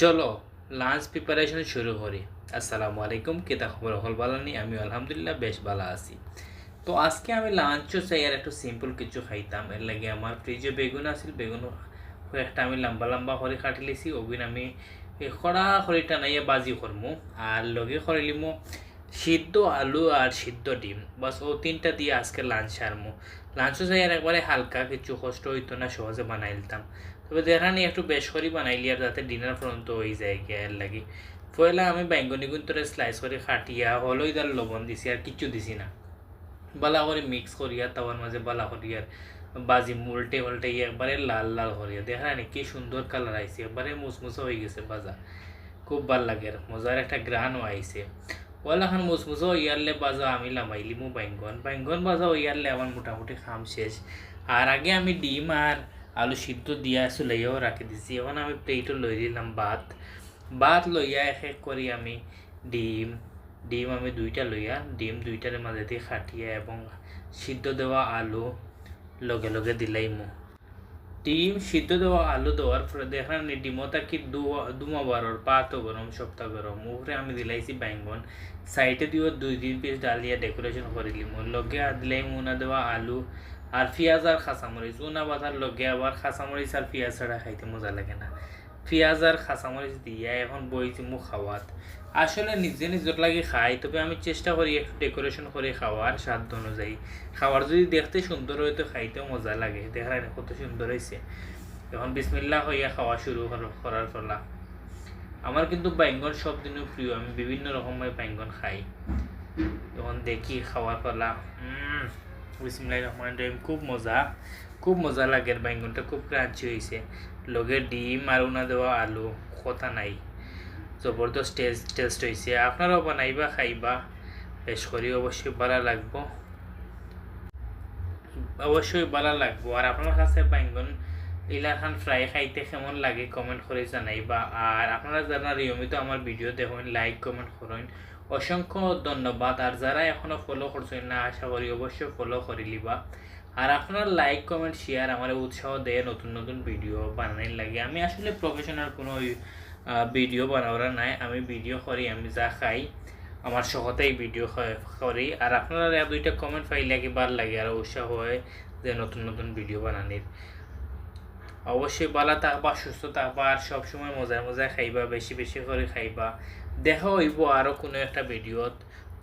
চলো lunch preparation শুরু করি। আসসালামু আলাইকুম কেতা খবর? হল বালানি আমি আলহামদুলিল্লাহ বেশ ভালো আছি। তো আজকে আমি লাঞ্চও চাই আর একটু সিম্পল কিছু খাইতাম। এর লাগে আমার ফ্রিজে বেগুন আছিল, বেগুন একটা আমি লম্বা লম্বা করে কাটি লিছি। ওগুন আমি খরা খড়িটা নাইয়া বাজি করমু আর লগে খড়ি করিলিমু সিদ্ধ আলু আর সিদ্ধ ডিম। বাস ও তিনটা দিয়ে আজকে লাঞ্চ সারমু। লাঞ্চও চাই আর একবারে হালকা কিছু কষ্ট হইতো না, সহজে বানাই দিতাম। তবে দেখানি একটু বেশ করে বানাইলি আর যাতে ডিনার পর্যন্ত হয়ে যায় গ্যার লাগি। পয়লা আমি বেঙ্গনি গুন্তরে স্লাইস করে খাটিয়া হলই দার লবণ দিছি আর কিচ্ছু দিছি না। বালা করে মিক্স করিয়া তাওয়ার মাঝে বালা করিয়া বাজি উল্টে উল্টে একবারে লাল লাল করিয়া। দেখা নি কি সুন্দর কালার আইছে, একবারে মুসমুসে হয়ে গেছে বাজা। খুব ভালো লাগে আর মজার একটা গ্রানও আইছে। ওয়ালা খান মুসমুসে ইয়ারলে বাজা আমি লামাইলি মু বাইঙ্গন বাইঙ্গন বাজা ইয়ারলে আমার মোটামুটি খাম শেষ। আর আগে আমি ডিম আর আলু সিদ্ধ দিয়া চুলাইয়াও রাখি দিছি। এখন আমি প্লেটও লই দিলাম ভাত। ভাত লইয়া এক করি আমি ডিম ডিম আমি দুইটা লইয়া ডিম দুইটার মাঝে দিয়ে খাটিয়া এবং সিদ্ধ দেওয়া আলু লগে লগে দিলাইমু। ডিম সিদ্ধ দেওয়া আলু দেওয়ার পরে দেখলাম নি ডিমটা কি দুমা বারোর পাতও গরম সপ্তাহ গরম উপরে আমি দিলাইছি বাইঙ্গন সাইডে দিও দুই, তিন পিস ডাল দিয়া ডেকোরেশন করিলিম লগে দিলাই মুনা দেওয়া আলু আর পেঁয়াজ আর খাঁচামরিচ উনা বাতার লগে আবার খাঁচামরিচ আর পেঁয়াজ ছাড়া খাইতে মজা লাগে না। পেঁয়াজ আর খাঁচামরিচ দিয়া এখন বইছি মু খাওয়াত আসলে নিজে নিজের লাগে খাই, তবে আমি চেষ্টা করি একটু ডেকোরেশন করে খাওয়ার স্বাদ অনুযায়ী। খাওয়ার যদি দেখতে সুন্দর হয় তো খাইতেও মজা লাগে দেখা কত সুন্দর হয়েছে এখন বিসমিল্লা হইয়া খাওয়া শুরু করার ফলা আমার কিন্তু বাইঙ্গন সব দিনও প্রিয়, আমি বিভিন্ন রকমের বাইঙ্গন খাই। তখন দেখি খাওয়ার ফলা বিসমিল্লাহ খুব মজা খুব মজা লাগে বাইঙ্গনটা খুব ক্রাঞ্চি হয়েছে। লগে ডিম আর উনা দেওয়া আলু, কথা নাই। জবরদস্ত টেস্ট টেস্ট হয়েছে। আপনারাও বানাইবা, খাইবা। বেশ করি অবশ্যই ভালো লাগবো। অবশ্যই ভালো লাগবো। আর আপনার কাছে বাইঙ্গন ইলাখান ফ্রাই খাইতে কেমন লাগে কমেন্ট করে জানাইবা। আর আপনারা যারা নিয়মিত আমার ভিডিও দেখেন লাইক কমেন্ট করেন, অসংখ্য ধন্যবাদ। আর যারা এখনও ফলো করছেন না, আশা করি অবশ্যই ফলো করে লিবা আর আপনার লাইক কমেন্ট শেয়ার আমার উৎসাহ দেয় নতুন নতুন ভিডিও বানানোর লাগে। আমি আসলে প্রফেশনাল কোনো ভিডিও বানাবার নাই। আমি ভিডিও করি, আমি যা খাই, আমার সহতেই ভিডিও করি। আর আপনারা দুইটা কমেন্ট পাইলে কি ভালো লাগে আর উৎসাহ হয় যে নতুন নতুন ভিডিও বানানির। অবশ্যই ভালো থাকবা, সুস্থ থাকবা আর সবসময় মজায় মজায় খাইবা, বেশি বেশি করে খাইবা। দেখা হইব আরও কোনো একটা ভিডিওত।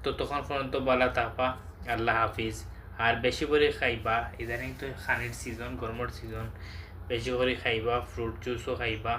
তো তখন পর্যন্ত ভালো থাকবা, আল্লাহ হাফিজ। আর বেশি করে খাইবা, ইদানিং তো খানির সিজন গরমের সিজন বেশি করে খাইবা ফ্রুট জুসও খাইবা।